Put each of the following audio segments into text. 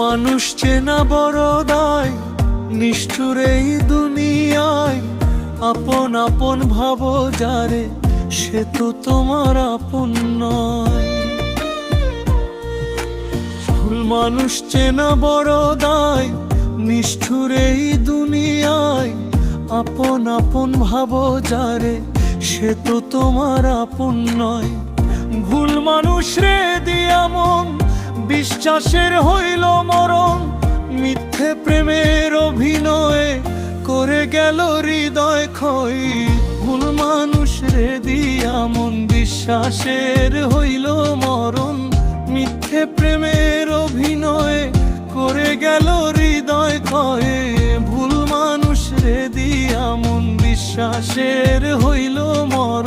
মানুষ চেনা বড় দায়, নিষ্ঠুর এই দুনিয়ায়। আপন আপন ভাব যারে, সে তো তোমার আপন নয়। মানুষ চেনা বড় দায়, নিষ্ঠুর এই দুনিয়ায়। আপন আপন ভাবো যারে, সে তো তোমার আপন নয়। ভুল মানুষ রে দিয়া মন বিশ্বাসের হইল মরণ, মিথ্যে প্রেমের অভিনয়ে করে গেল হৃদয় ক্ষয়। ভুল মানুষ রে দিয়া মন বিশ্বাসের হইল মরণ, মিথ্যে প্রেমের অভিনয়ে করে গেল হৃদয় ক্ষয়ে। ভুল মানুষ রে দিয়া মন বিশ্বাসের হইল মরণ।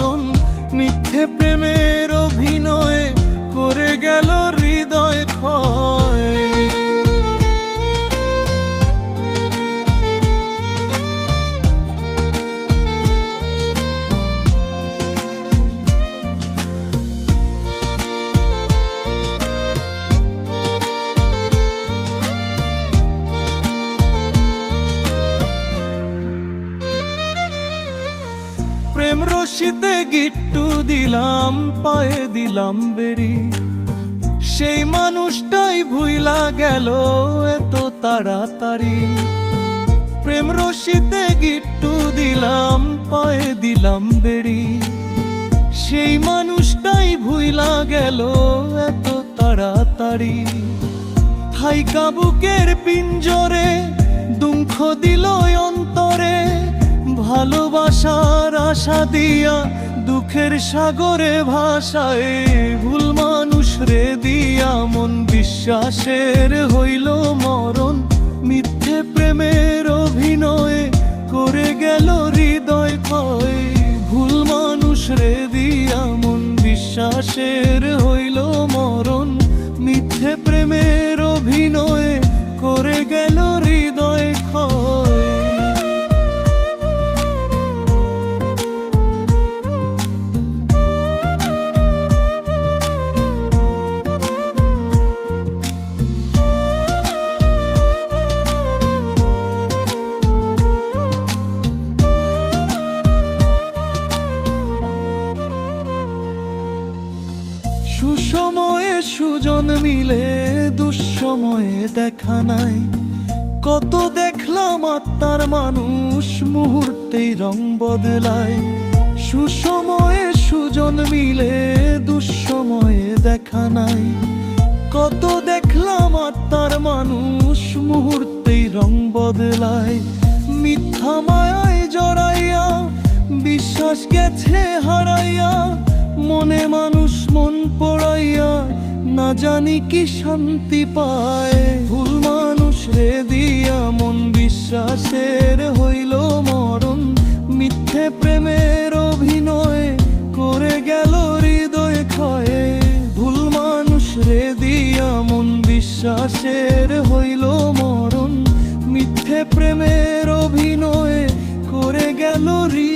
রশিতে গিট্টু দিলাম, পায়ে দিলাম বেরি সেই মানুষটাই ভুইলা গেল এত তাড়াতাড়ি। প্রেম রশিতে গিট্টু দিলাম, পায়ে দিলাম বেরি সেই মানুষটাই ভুইলা গেল এত তাড়াতাড়ি। ঠাই কাবুকের পিঞ্জরে আশা দিয়া দুঃখের সাগরে ভাষায় ভুল মানুষ রে দিয়া মন বিশ্বাসের হইল মরণ। মিথ্যে প্রেমের অভিনয়ে করে গেল হৃদয় ক্ষয়। ভুল মানুষ রে দিয়া মন বিশ্বাসের হইল মরণ। মিথ্যে প্রেমের অভিনয়ে করে গেল সুসময়ে সুজন মিলে, দুঃসময়ে দেখা নাই। কত দেখলাম আত্মার মানুষ মুহূর্তেই রং বদলায়। সুসময়ে সুজন মিলে, দুঃসময়ে দেখা নাই। কত দেখলাম আত্মার মানুষ মুহূর্তেই রং বদলায়। মিথ্যা মায়ায় জড়াইয়া, বিশ্বাস গেছে হারাইয়া, মনে মানুষ মন জানি কি শান্তি পায়। ভুল মানুষ রে দিয়া মন বিশ্বাসের হইল মরণ। মিথ্যে প্রেমের অভিনয় করে গেল হৃদয় ক্ষয়ে। ভুল মানুষ রে দিয়া মন বিশ্বাসের হইল মরণ। মিথ্যে প্রেমের অভিনয় করে গেল হৃদয়